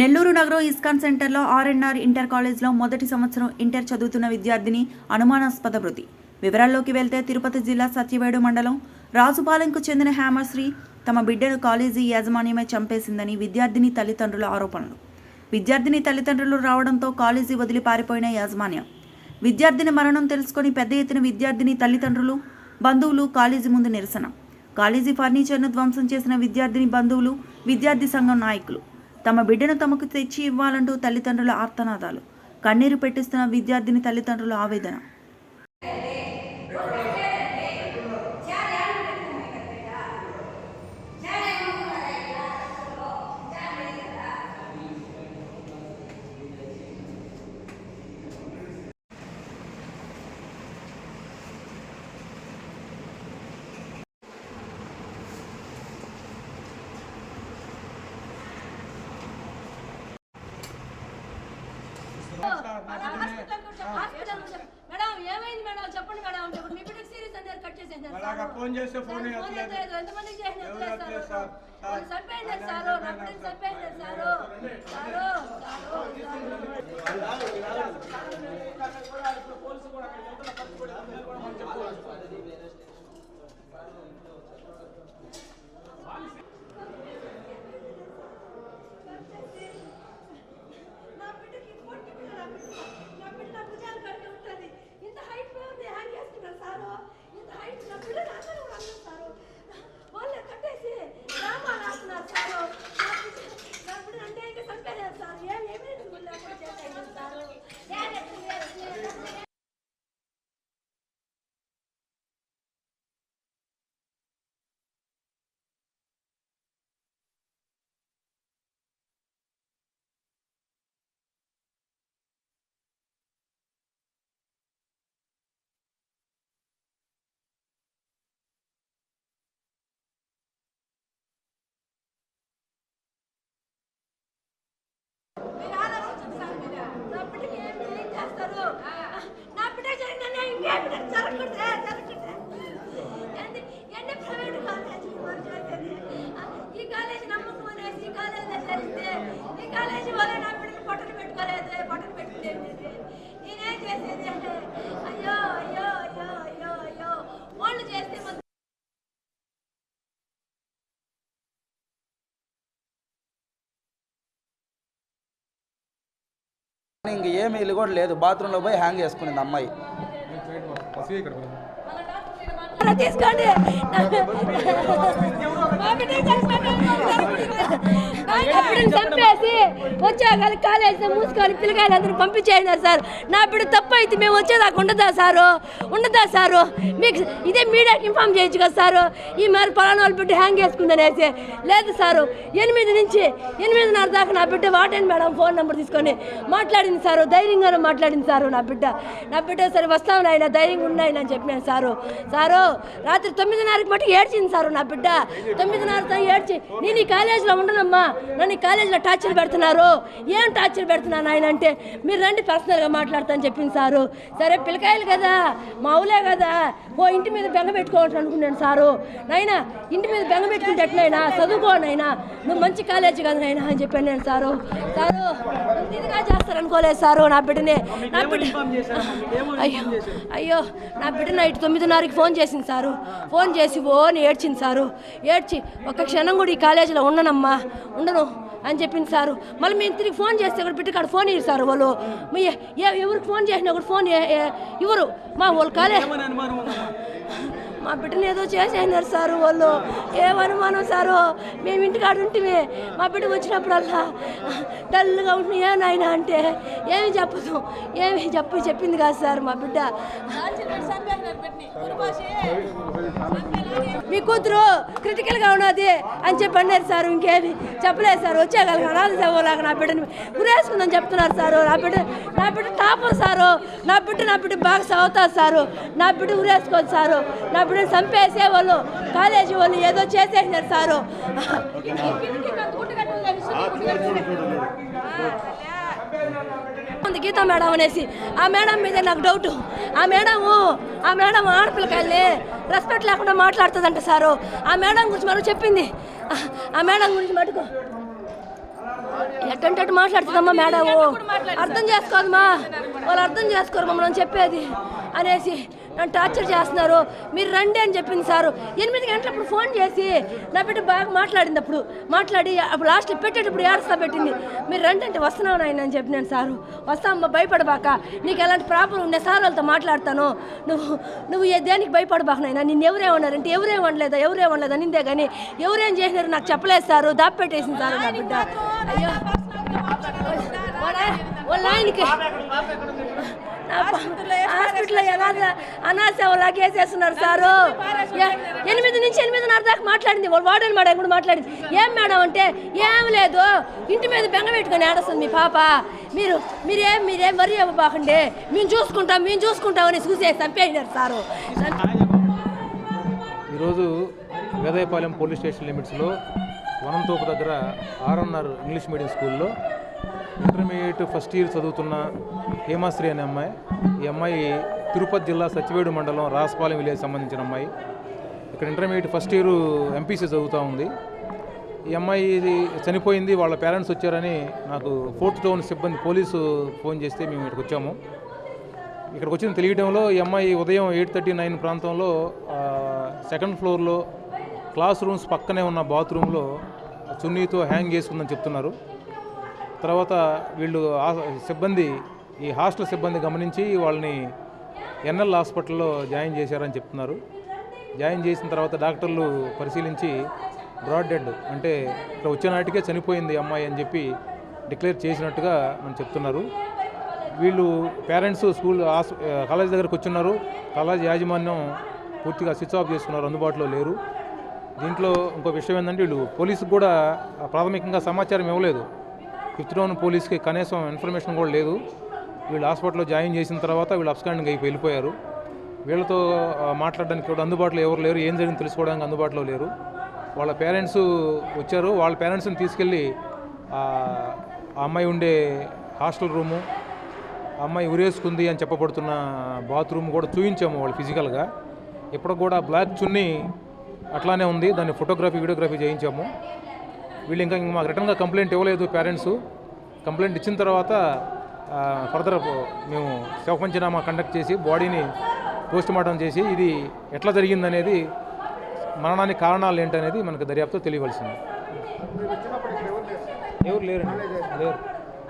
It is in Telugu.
నెల్లూరు నగరం ఇస్కాన్ సెంటర్లో ఆర్ఎన్ఆర్ ఇంటర్ కాలేజ్లో మొదటి సంవత్సరం ఇంటర్ చదువుతున్న విద్యార్థిని అనుమానాస్పద మృతి వివరాల్లోకి వెళ్తే తిరుపతి జిల్లా సత్యవేడు మండలం రాజుపాలెంకు చెందిన హేమశ్రీ తమ బిడ్డను కాలేజీ యాజమాన్యమే చంపేసిందని విద్యార్థిని తల్లిదండ్రుల ఆరోపణలు. విద్యార్థిని తల్లిదండ్రులు రావడంతో కాలేజీ వదిలి పారిపోయిన యాజమాన్యం. విద్యార్థిని మరణం తెలుసుకొని పెద్ద ఎత్తున విద్యార్థిని తల్లిదండ్రులు బంధువులు కాలేజీ ముందు నిరసన. కాలేజీ ఫర్నిచర్ను ధ్వంసం చేసిన విద్యార్థిని బంధువులు విద్యార్థి సంఘం నాయకులు. తమ బిడ్డను తమకు తెచ్చి ఇవ్వాలంటూ తల్లిదండ్రుల ఆర్తనాదాలు. కన్నీరు పెట్టిస్తున్న విద్యార్థిని తల్లిదండ్రుల ఆవేదన. చెప్పండి మేడం చెప్పండి మీ బిడ్డకి సీరియస్ అని కట్ చేసేసారు అలాగా ఫోన్ చేస్తే ఫోన్ ఎత్తలేదు. ఎత్తలేదు. ఎంతమందికి చేసిన ఎత్తలేదు సార్. వాళ్ళు సారు నా బిడ్డని చంపేయండి సారు సారు సారు సారు నా బిడ్డకి పొట్టి పిల్ల నా బిడ్డ. నా బిడ్డ నా భుజాలు కడిగి ఉంటుంది. ఇంత height లో ఉంది, hang చేస్తున్నారు సారు. ఇంత height నా బిడ్డ నా అందరూ కూడా అన్నారు సారు. వాళ్ళే కట్టేసి డ్రామా రాస్తున్నారు సారు. నా బిడ్డ- నా బిడ్డ అంటే ఇంకా చంపేలేదు సారు. ఏం evidence కూడా లేకుండా చేసేయండి సారు. మీరు ఆలోచించండి సార్ మీరు. నా బిడ్డకి ఏం ఏం చేస్తారు? నా బిడ్డ జరిగిన ఇంకేం జరగకూడదు జరగకూడదు ఏంది? ఎన్ని ప్రైవేట్ కాలేజీలు మరి చేసేది? ఈ కాలేజీ నమ్మకం అనేసి ఈ కాలేజీలో చేరిస్తే ఈ కాలేజీ వాళ్ళే నా బిడ్డని పొట్టలు పెట్టుకోలేదు పొట్టలు పెట్టుకునేది నేనేం చేసేది అయ్యో అయ్యో అయ్యో అయ్యో అయ్యో వాళ్ళు చేస్తే మొత్తం ఇంక ఏమి ఇల్లు కూడా లేదు. బాత్రూంలో పోయి హ్యాంగ్ చేసుకునింది అమ్మాయి. తీసుకోండి చంపేసి నా వచ్చాక కాలేజీ మూసుకొని పిల్లకాయలు అందరూ పంపించేయండి సార్. నా బిడ్డ తప్పు అయితే మేము వచ్చేదాకా ఉండదా సారు? ఉండదా సారు? మీకు ఇదే మీడియాకి ఇన్ఫామ్ చేయొచ్చు కదా సారు? ఈ మరి పలానా వాళ్ళ బిడ్డ హ్యాంగ్ చేసుకుందనేసి లేదు సారు ఎనిమిది నుంచి ఎనిమిదిన్నర దాకా నా బిడ్డ వాటండి మేడం ఫోన్ నెంబర్ తీసుకొని మాట్లాడింది సారు ధైర్యంగానే మాట్లాడింది సారు నా బిడ్డ. నా బిడ్డ సరే వస్తాను ఆయన ధైర్యంగా ఉన్నాయని అని చెప్పినాను సారు. సారు రాత్రి తొమ్మిదిన్నరకి మటుకు ఏడ్చింది సారు నా బిడ్డ. తొమ్మిదిన్నరతో ఏడ్చి నేను ఈ కాలేజీలో ఉండనమ్మా. నన్ను ఈ కాలేజీలో టార్చర్ పెడుతున్నారు. ఏం టార్చర్ పెడుతున్నాను ఆయన అంటే మీరు రండి పర్సనల్గా మాట్లాడతాను చెప్పింది సారు. సరే పిల్లకాయలు కదా మావులే కదా. ఓ ఇంటి మీద బెంగ పెట్టుకోవచ్చు అనుకున్నాను సారు. నాయనా ఇంటి మీద బెంగ పెట్టుకుంటే ఎట్లయినా? చదువుకో నాయనా. నువ్వు మంచి కాలేజీ కదా నాయనా అని చెప్పాను నేను సారు. సారు ఇదిగా చేస్తారనుకోలేదు సారు నా బిడ్డని. నా బిడ్డ అయ్యో అయ్యో నా బిడ్డ నైట్ తొమ్మిదిన్నరకి ఫోన్ చేసింది సారు? ఫోన్ చేసి ఓని ఏడ్చింది సారు. ఏడ్చి ఒక క్షణం కూడా ఈ కాలేజీలో ఉండనమ్మా ఉండను అని చెప్పింది సారు. మళ్ళీ మేము తిరిగి ఫోన్ చేస్తే కూడా పెట్టి కాడ ఫోన్ ఇవ్వరు సార్ వాళ్ళు. మీ ఎవరికి ఫోన్ చేసినా కూడా ఫోన్ ఇవ్వరు. మా వాళ్ళు కాలేజ్ మా బిడ్డని ఏదో చేసేసినారు సారు వాళ్ళు. ఏమనుమానం సారు? మేము ఇంటికాడ ఉంటే మా బిడ్డ వచ్చినప్పుడల్లా డల్గా ఉంటున్నాయి ఏ నాయన అంటే ఏమి చెప్పదు. ఏమి చెప్పు చెప్పింది కాదు సార్ మా బిడ్డ. మీ కూతురు క్రిటికల్గా ఉన్నది అని చెప్పి అన్నారు సార్ ఇంకేమి చెప్పలేదు సార్ వచ్చేగలగా అనాథ సేవలాగా నా బిడ్డని ఉరేసుకుందని చెప్తున్నారు సారు. నా బిడ్డ నా బిడ్డ టాపర్ సారు. నా బిడ్డ నా బిడ్డ బాగా చదువుతారు సారు. నా బిడ్డ ఉరేసుకోదు సారు. నా బిడ్డని చంపేసే వాళ్ళు కాలేజీ వాళ్ళు ఏదో చేసేసినారు సారు. ఉంది గీతా మేడం అనేసి ఆ మేడం మీద నాకు డౌట్ ఆ మేడము ఆ మేడం ఆడపిల్లకాయల్ని రెస్పెక్ట్ లేకుండా మాట్లాడుతుందంట సారు. ఆ మేడం గురించి మనం చెప్పింది. ఆ మేడం గురించి మటుకు ఎట్టంటే మాట్లాడుతుందమ్మా మేడం అర్థం చేసుకోదమ్మా. వాళ్ళు అర్థం చేసుకోరు మమ్మల్ని చెప్పేది. అనేసి నన్ను టార్చర్ చేస్తున్నారు మీరు రండి అని చెప్పింది సారు ఎనిమిది గంటలు అప్పుడు ఫోన్ చేసి నా బిడ్డ బాగా మాట్లాడింది అప్పుడు మాట్లాడి అప్పుడు లాస్ట్లో పెట్టేటప్పుడు ఏడుస్తా పెట్టింది మీరు రండి అంటే వస్తున్నావు నాయన అని చెప్పినాను సారు వస్తామ్మా భయపడబాక నీకు ఎలాంటి ప్రాబ్లం ఉండే సార్ వాళ్ళతో మాట్లాడతాను నువ్వు నువ్వు ఏ దేనికి భయపడబాక నాయన నిన్ను ఎవరేమన్నారంటే ఎవరేమనలేదా ఎవరేమనలేదా నిందే కానీ ఎవరేం చేసినారు నాకు చెప్పలేదు సారు దాపెట్టేసింది సారు నా బిడ్డ అయ్యో వాళ్ళ ఆయనకి హాస్పిటల్లో అనాథ అనాథ కేసేస్తున్నారు సారు. ఎనిమిది నుంచి ఎనిమిదిన్నర దాకా మాట్లాడింది. వాళ్ళు వాడని మేడం కూడా మాట్లాడింది. ఏం మేడం అంటే ఏం లేదు. ఇంటి మీద బెంగ పెట్టుకొని ఏడుస్తుంది మీ పాప. మీరు మీరేం మీరేం వరి ఇవ్వబాకండి మేము చూసుకుంటాం మేము చూసుకుంటామని చూసే చంపేసినారు సారు. ఈరోజు వేదాయపాలెం పోలీస్ స్టేషన్ లిమిట్స్లో వనంతోపు దగ్గర R N R English medium స్కూల్లో ఇంటర్మీడియట్ ఫస్ట్ ఇయర్ చదువుతున్న హేమాశ్రీ అనే అమ్మాయి. ఈ అమ్మాయి తిరుపతి జిల్లా సచివేడు మండలం రాసపాలెం విలేజ్ సంబంధించిన అమ్మాయి. ఇక్కడ ఇంటర్మీడియట్ ఫస్ట్ ఇయర్ ఎంపీసీ చదువుతూ ఉంది. ఈ అమ్మాయి ఇది చనిపోయింది వాళ్ళ పేరెంట్స్ వచ్చారని నాకు ఫోర్త్ టౌన్ సిబ్బంది పోలీసు ఫోన్ చేస్తే మేము ఇక్కడికి వచ్చాము. ఇక్కడికి వచ్చిన తెలియడంలో ఈ అమ్మాయి ఉదయం ఎయిట్ థర్టీ నైన్ ప్రాంతంలో సెకండ్ ఫ్లోర్లో క్లాస్ రూమ్స్ పక్కనే ఉన్న బాత్రూంలో చున్నీతో హ్యాంగ్ చేసుకుందని చెప్తున్నారు. తర్వాత వీళ్ళు సిబ్బంది ఈ హాస్టల్ సిబ్బంది గమనించి వాళ్ళని ఎన్ఎల్ హాస్పిటల్లో జాయిన్ చేశారని చెప్తున్నారు. జాయిన్ చేసిన తర్వాత డాక్టర్లు పరిశీలించి బ్రాడ్ డెడ్ అంటే ఇక్కడ వచ్చేనాటికే చనిపోయింది అమ్మాయి అని చెప్పి డిక్లేర్ చేసినట్టుగా మనం చెప్తున్నారు. వీళ్ళు పేరెంట్స్ స్కూల్ కాలేజ్ దగ్గరకు వచ్చున్నారు. కాలేజ్ యాజమాన్యం పూర్తిగా స్విచ్ ఆఫ్ చేసుకున్నారు. అందుబాటులో లేరు. దీంట్లో ఇంకో విషయం ఏంటంటే వీళ్ళు పోలీసుకు కూడా ప్రాథమికంగా సమాచారం ఇవ్వలేదు. ఫిఫ్త్ టౌన్ పోలీస్కి కనీసం ఇన్ఫర్మేషన్ కూడా లేదు. వీళ్ళు హాస్పిటల్లో జాయిన్ చేసిన తర్వాత వీళ్ళు అబ్స్కాండింగ్ అయిపోయి వెళ్ళిపోయారు. వీళ్ళతో మాట్లాడడానికి కూడా అందుబాటులో ఎవరు లేరు ఏం జరిగింది తెలుసుకోవడానికి అందుబాటులో లేరు. వాళ్ళ పేరెంట్స్ వచ్చారు. వాళ్ళ పేరెంట్స్ని తీసుకెళ్ళి ఆ అమ్మాయి ఉండే హాస్టల్ రూము ఆ అమ్మాయి ఉరేసుకుంది అని చెప్పబడుతున్న బాత్రూమ్ కూడా చూపించాము వాళ్ళు ఫిజికల్గా. ఇప్పుడు కూడా బ్లాక్ చున్నీ అట్లానే ఉంది. దాన్ని ఫోటోగ్రఫీ వీడియోగ్రఫీ చేయించాము. వీళ్ళు ఇంకా మాకు రిటర్న్గా కంప్లైంట్ ఇవ్వలేదు పేరెంట్స్. కంప్లైంట్ ఇచ్చిన తర్వాత ఫర్దర్ మేము శవ పంచనామా కండక్ట్ చేసి బాడీని పోస్ట్ మార్టం చేసి ఇది ఎట్లా జరిగిందనేది మరణానికి కారణాలు ఏంటనేది మనకు దర్యాప్తు తెలియవలసింది. ఎవరు లేరండి? లేరు.